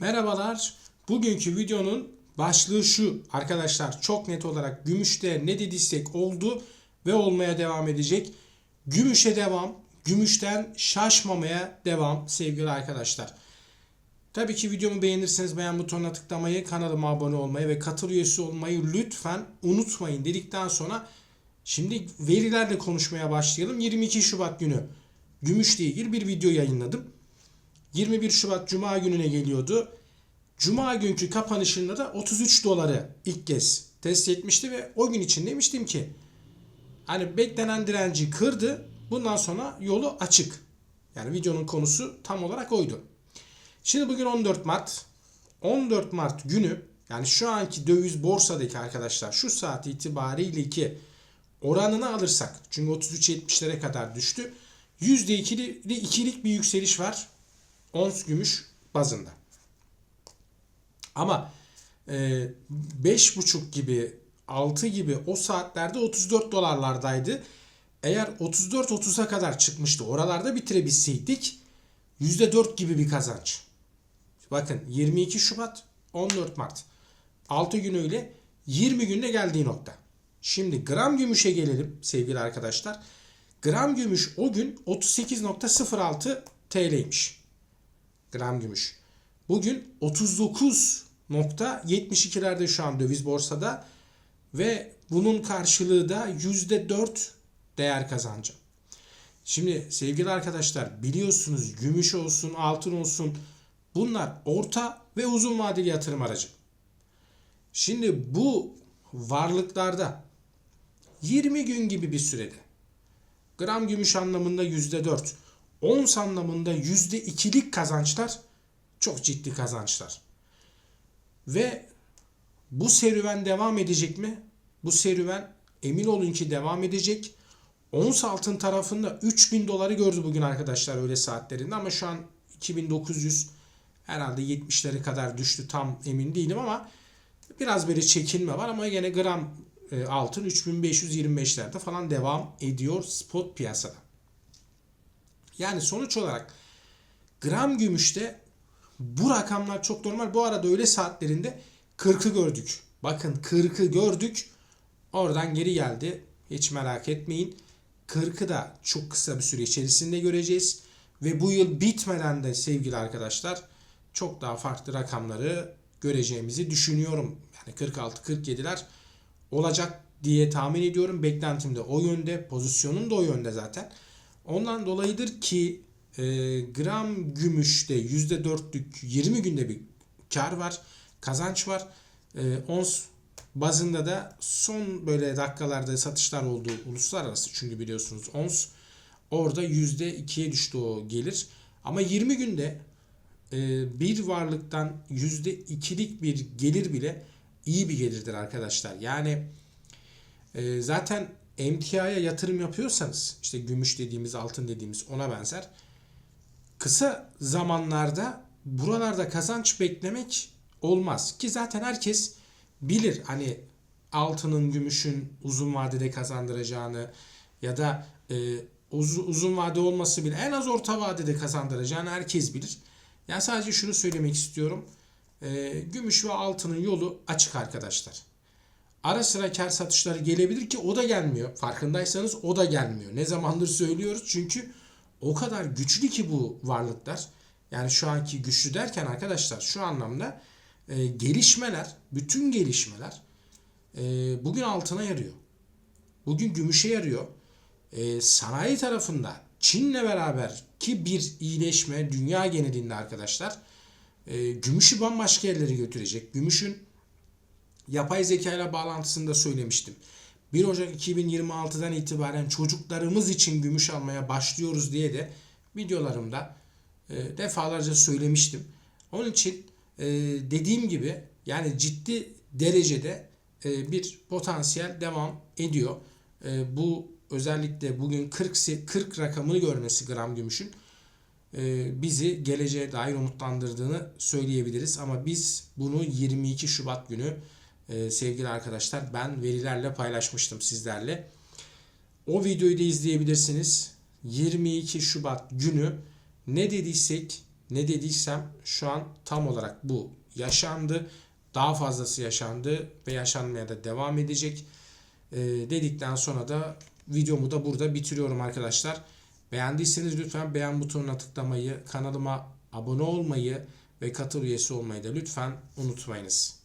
Merhabalar. Bugünkü videonun başlığı şu. Arkadaşlar çok net olarak gümüşte ne dediysek oldu ve olmaya devam edecek. Gümüşe devam. Gümüşten şaşmamaya devam sevgili arkadaşlar. Tabii ki videomu beğenirseniz beğen butonuna tıklamayı, kanalıma abone olmayı ve katıl üyesi olmayı lütfen unutmayın dedikten sonra şimdi verilerle konuşmaya başlayalım. 22 Şubat günü gümüşle ilgili bir video yayınladım. 21 Şubat Cuma gününe geliyordu. Cuma günkü kapanışında da 33 doları ilk kez test etmişti ve o gün için demiştim ki hani beklenen direnci kırdı. Bundan sonra yolu açık. Yani videonun konusu tam olarak oydu. Şimdi bugün 14 Mart. 14 Mart günü yani şu anki döviz borsadaki arkadaşlar şu saat itibariyle ki oranını alırsak çünkü 33.70'lere kadar düştü. %2'li ikilik bir yükseliş var. Ons gümüş bazında. Ama e, 5.5 gibi 6 gibi o saatlerde 34 dolarlardaydı. Eğer 34-30'a kadar çıkmıştı oralarda bitirebilseydik %4 gibi bir kazanç. Bakın 22 Şubat 14 Mart 6 gün öyle 20 günde geldiği nokta. Şimdi gram gümüşe gelelim sevgili arkadaşlar. Gram gümüş o gün 38.06 TL'ymiş. Gram gümüş. Bugün 39.72'lerde şu an döviz borsada ve bunun karşılığı da %4 değer kazancı. Şimdi sevgili arkadaşlar biliyorsunuz gümüş olsun, altın olsun bunlar orta ve uzun vadeli yatırım aracı. Şimdi bu varlıklarda 20 gün gibi bir sürede gram gümüş anlamında %4, ons anlamında %2'lik kazançlar çok ciddi kazançlar. Ve bu serüven devam edecek mi? Bu serüven emin olun ki devam edecek. Ons altın tarafında 3000 doları gördü bugün arkadaşlar öyle saatlerinde ama şu an 2900 herhalde 70'lere kadar düştü tam emin değilim ama biraz böyle çekilme var ama yine gram e, altın 3525'lerde falan devam ediyor spot piyasada. Yani sonuç olarak gram gümüşte bu rakamlar çok normal. Bu arada öyle saatlerinde 40'ı gördük. Bakın 40'ı gördük. Oradan geri geldi. Hiç merak etmeyin. 40'ı da çok kısa bir süre içerisinde göreceğiz. Ve bu yıl bitmeden de sevgili arkadaşlar çok daha farklı rakamları göreceğimizi düşünüyorum. Yani 46-47'ler olacak diye tahmin ediyorum. Beklentim de o yönde. Pozisyonum da o yönde zaten. Ondan dolayıdır ki e, gram gümüşte %4'lük 20 günde bir kar var. Kazanç var. E, ons bazında da son böyle dakikalarda satışlar oldu uluslararası çünkü biliyorsunuz ons orada %2'ye düştü o gelir. Ama 20 günde e, bir varlıktan %2'lik bir gelir bile iyi bir gelirdir arkadaşlar. Yani e, zaten emtiaya yatırım yapıyorsanız işte gümüş dediğimiz altın dediğimiz ona benzer kısa zamanlarda buralarda kazanç beklemek olmaz ki zaten herkes bilir hani altının gümüşün uzun vadede kazandıracağını ya da e, uzun, uzun vade olması bile en az orta vadede kazandıracağını herkes bilir. Yani sadece şunu söylemek istiyorum. E, gümüş ve altının yolu açık arkadaşlar. Ara sıra kar satışları gelebilir ki o da gelmiyor. Farkındaysanız o da gelmiyor. Ne zamandır söylüyoruz çünkü o kadar güçlü ki bu varlıklar. Yani şu anki güçlü derken arkadaşlar şu anlamda e, gelişmeler, bütün gelişmeler e, bugün altına yarıyor. Bugün gümüşe yarıyor. E, sanayi tarafında Çin'le beraber ki bir iyileşme dünya genelinde arkadaşlar e, gümüşü bambaşka yerlere götürecek. Gümüşün yapay zeka ile bağlantısını da söylemiştim. 1 Ocak 2026'dan itibaren çocuklarımız için gümüş almaya başlıyoruz diye de videolarımda e, defalarca söylemiştim. Onun için e, dediğim gibi yani ciddi derecede e, bir potansiyel devam ediyor. Bu özellikle bugün 40 40 rakamını görmesi gram gümüşün bizi geleceğe dair umutlandırdığını söyleyebiliriz. Ama biz bunu 22 Şubat günü e, sevgili arkadaşlar ben verilerle paylaşmıştım sizlerle. O videoyu da izleyebilirsiniz. 22 Şubat günü ne dediysek ne dediysem şu an tam olarak bu yaşandı. Daha fazlası yaşandı ve yaşanmaya da devam edecek. Ee, dedikten sonra da videomu da burada bitiriyorum arkadaşlar. Beğendiyseniz lütfen beğen butonuna tıklamayı, kanalıma abone olmayı ve katıl üyesi olmayı da lütfen unutmayınız.